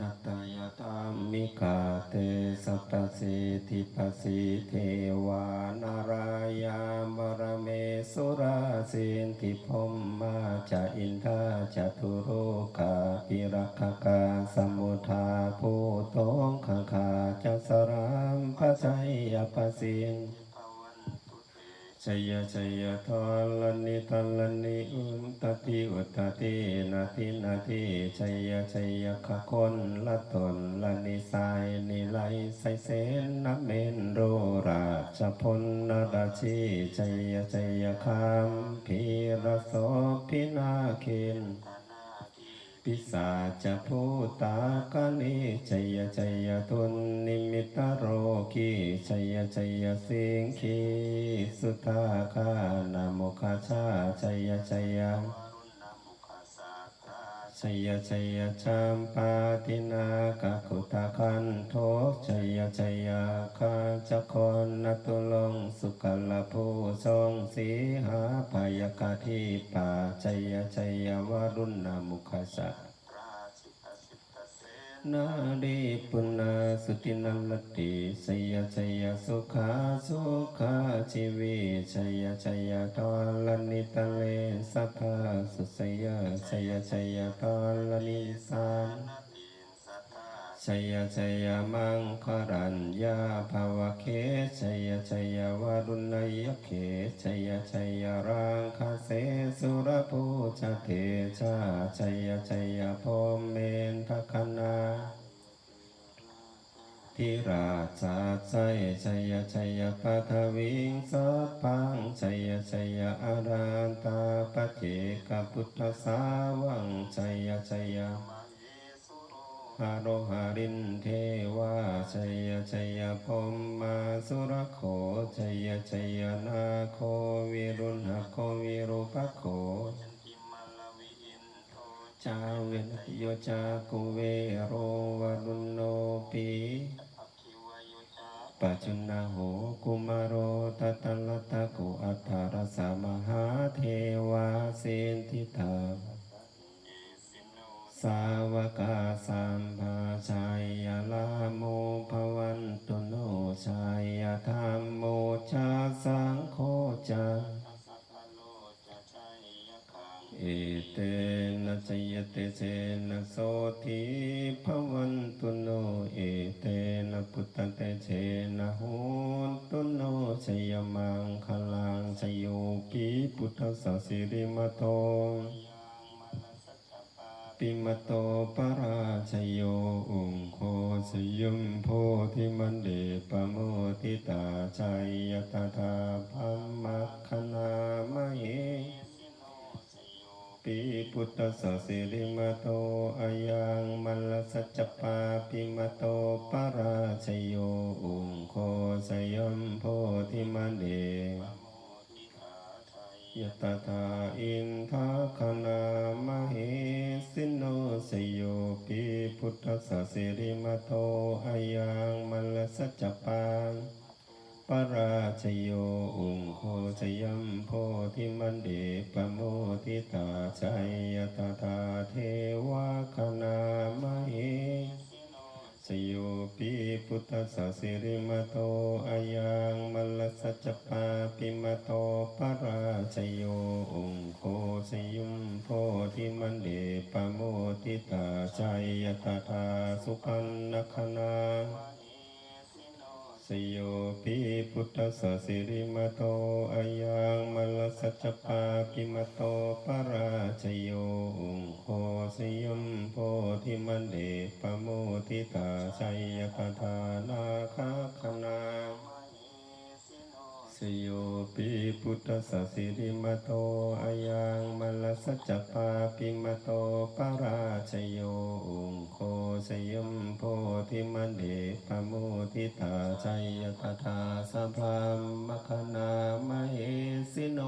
นัตตายตามิกาเตสัตสิทิปสิเทวานารายามรเมสุราสินทิพมมาจะอินทาจตุโรกาปิรักกาสมุทาภูตงคาคาจัสรามพระชัยยปสิน ชยชยทอลนิตัลนิอุนตติอุตตินาทินาทิชยชยขะคนละตนละนิสายนิไลไสเสนนเมนโรราชพลนราชีชยชยคามพีระโสพินาคินปิสาจะภูตากนิชยชยทุนนิมิตโร กีชยชยสิงคีสุตาคานาโมคาชาชยชยชยชยชัมปาตินากะคุตาคันโทชยชยคาจะคนนตุลงสุขลภูทรงสีหาพยกาทิปาชยชย วรุณนามุขสะ นาดีปุณาสุตินันติสยชยสุขาสุขาชีวิชยชยตอลนิตเลสัทธาสุสยชยชยตอลนิสาน ชยชยมังครัญญาภาวะเคชยชยวารุณยเคชยชยรังคาเสสุรภูชเทชาชยชยพมเมนทคนาทิราชาชัยชัยชัยปัทวิงสัพพังชัยชัยอารันตาปเจกพุทธสาวังชัยชัยฮา โรหารินเทวาชัยชัยพมมาสุรโขชัยชัยนาโควิรุณหโควิรุปโขจาเวนโยจากุเวโรวรุณโนปีปัจจุนาโหกุมารโรตัตลตะกุอัฏฐารสมหาเทวาเสนทิตา สาวกาสัมภาชัยยลาโมภวันตุโนชัยยธรรมโมชาสังโฆจาเอเตนะชยเตเชนะโสทิภวันตุโนเอเตนะพุตตะเตเชนะโหตุโนชยมังคลังชโยปิพุทธสสิริมโต ปิมโตปราชโยอุงโคสยุมโพธิมันเดปโมทิตาชัยยตถาพัมมัคคณามะเหปิพุทธสสิริมโตอายังมัลสัจปาปิมโตปราชโยอุงโคสยมโพธิมันเด ยตถาอินทาคณามเหสินโนสยโยปิพุทธสสิริมาโตอายังมลสัจจปาปราชโยอุงโคชยัมโพธิมันเดปโมทิตาชัยยตถาเทวาคณามเหสโย พุทธสสิริมโตอายังมลสัจปาปิมโตปราชโยองโคชยุมโพธิมันเดปโมทิตาชัยยตถาสุขันนคนาสโยปิพุทธสสิริมาโตอายังมลสัจปาปิมาโตปราชโยองโค ธิมันเดปโมทิตาชัยยตถานาคาคณาสโยปิพุทธสสิริมาโตอายังมลสัจปาปิมาโตปราชโยอุงโคสยมโพธิมันเดปโมทิตาชัยยตถาสัพพามคณามเหสิโน